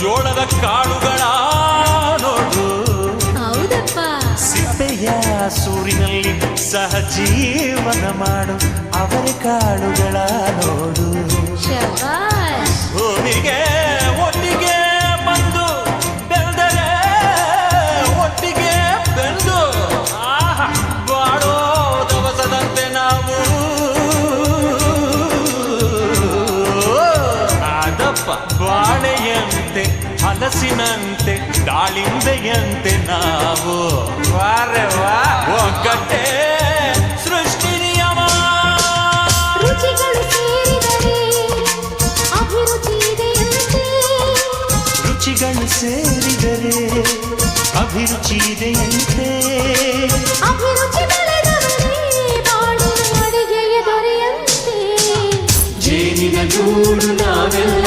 ಜೋಳದ ಕಾಳುಗಳ ನೋಡು ಹೌದಪ್ಪ. ಸಿಪ್ಪೆಯ ಸೂರಿನಲ್ಲಿ ಸಹಜೀವನ ಮಾಡು ಅವರ ಕಾಳುಗಳ ನೋಡು ಭೂಮಿಗೆ ಒಟ್ಟಿಗೆ ಬಂದು ಬೆಳೆದರೆ ಒಟ್ಟಿಗೆ ಬೆಂದು ಆಹಾ, ಬಾಳೋ ದವಸದಂತೆ ನಾವು. ಆದಪ್ಪ ಬಾಳೆಯಂತೆ ಹಲಸಿನಂತೆ ದಾಳಿಂಬೆಯಂತೆ ನಾವು. ಒಗ್ಗಟ್ಟೆ ಸೃಷ್ಟಿ ನಿಯಮ. ರುಚಿಗಳು ಸೇರಿದರೆ ಅಭಿರುಚಿ ಇದೆಯಂತೆ. ಜೇನಿನ ಗೂಡು ನಾವೆಲ್ಲ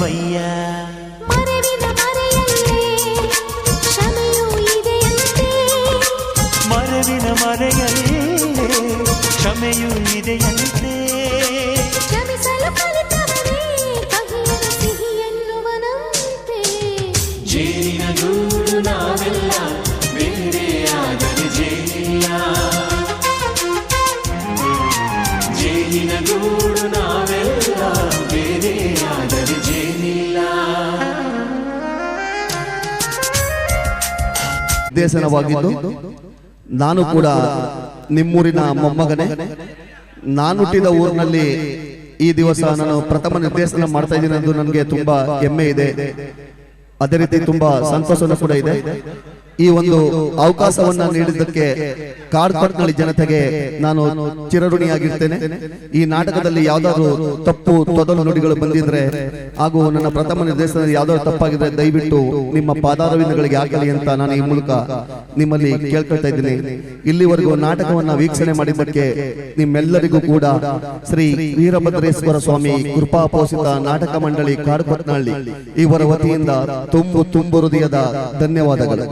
ನೆಪವಯ್ಯ ಮರೆವಿನ ಮರೆಯಲ್ಲೇ ಕ್ಷಮೆಯೂ ಇದೆಯಂತೆ. ನಿರ್ದೇಶನವಾಗಿದ್ದು ನಾನು ಕೂಡ ನಿಮ್ಮೂರಿನ ಮೊಮ್ಮಗನೇ. ನಾನು ಹುಟ್ಟಿದ ಊರಿನಲ್ಲಿ ಈ ದಿವಸ ನಾನು ಪ್ರಥಮ ನಿರ್ದೇಶನ ಮಾಡ್ತಾ ಇದ್ದೀನಿ ಎಂದು ನನಗೆ ತುಂಬಾ ಹೆಮ್ಮೆ ಇದೆ. ಅದೇ ರೀತಿ ತುಂಬಾ ಸಂತೋಷನೂ ಕೂಡ ಇದೆ. ಈ ಒಂದು ಅವಕಾಶವನ್ನ ನೀಡಿದ್ದಕ್ಕೆ ಕಾರ್ಪಟ್ನಲ್ಲಿ ಜನತೆಗೆ ನಾನು ಚಿರಋಣಿಯಾಗಿರ್ತೇನೆ. ಈ ನಾಟಕದಲ್ಲಿ ಯಾವ್ದಾದ್ರು ತಪ್ಪು ತೊದಲು ನುಡಿಗಳು ಬಂದಿದ್ರೆ ಹಾಗೂ ನನ್ನ ಪ್ರಥಮ ನಿರ್ದೇಶನದಲ್ಲಿ ಯಾವ್ದಾದ್ರು ತಪ್ಪಾಗಿದ್ರೆ ದಯವಿಟ್ಟು ನಿಮ್ಮ ಪಾದಾರವಿಂದಗಳಿಗೆ ಆಗಲಿ ಅಂತ ನಾನು ಈ ಮೂಲಕ ನಿಮ್ಮಲ್ಲಿ ಕೇಳ್ಕೊಳ್ತಾ ಇದ್ದೀನಿ. ಇಲ್ಲಿವರೆಗೂ ನಾಟಕವನ್ನ ವೀಕ್ಷಣೆ ಮಾಡಿದ್ದಕ್ಕೆ ನಿಮ್ಮೆಲ್ಲರಿಗೂ ಕೂಡ ಶ್ರೀ ವೀರಭದ್ರೇಶ್ವರ ಸ್ವಾಮಿ ಕೃಪಾಪೋಷಿತ ನಾಟಕ ಮಂಡಳಿ ಕಾರ್ಪಟ್ನಹಳ್ಳಿ ಇವರ ವತಿಯಿಂದ ತುಂಬು ತುಂಬು ಹೃದಯದ ಧನ್ಯವಾದಗಳು.